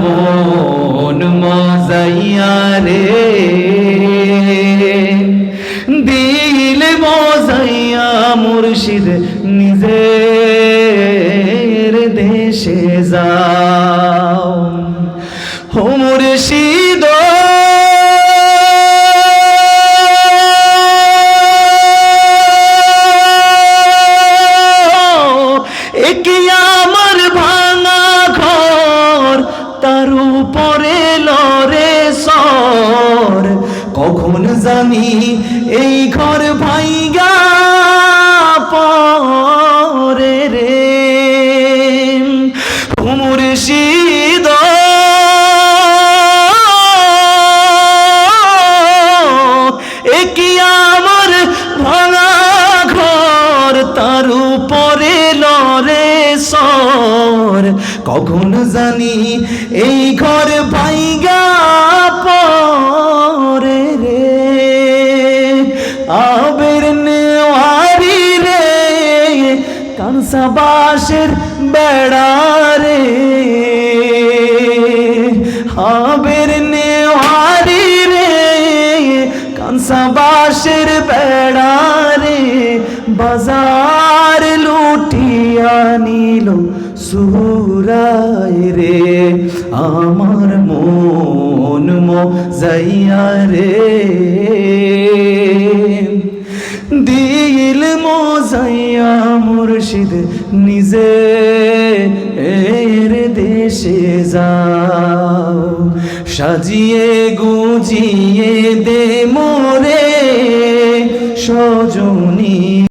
মন মজাইয়া রে। দিল মজাইয়া মুর্শিদ নিজের দেশে যাও। হো মুর্শিদ। একে জানি, এই ঘর ভাইগা পরে রে। মুর্শিদ একি আমার ভাঙা ঘর, তার উপরে লরে সর। কখন জানি, এই ঘর ভাইগা কানসা বাসের বেড়া রে আবের নেওয়ারি রে কানসা বাসের বেড়া রে বাজার লুটিয়া নিল সুরায় রে, আমার মন যাইয়া রে। দিল মোজাইয়া মুর্শিদ নিজে এর দেশে যাও। সাজিয়ে গুজিয়ে দে মোরে সজনী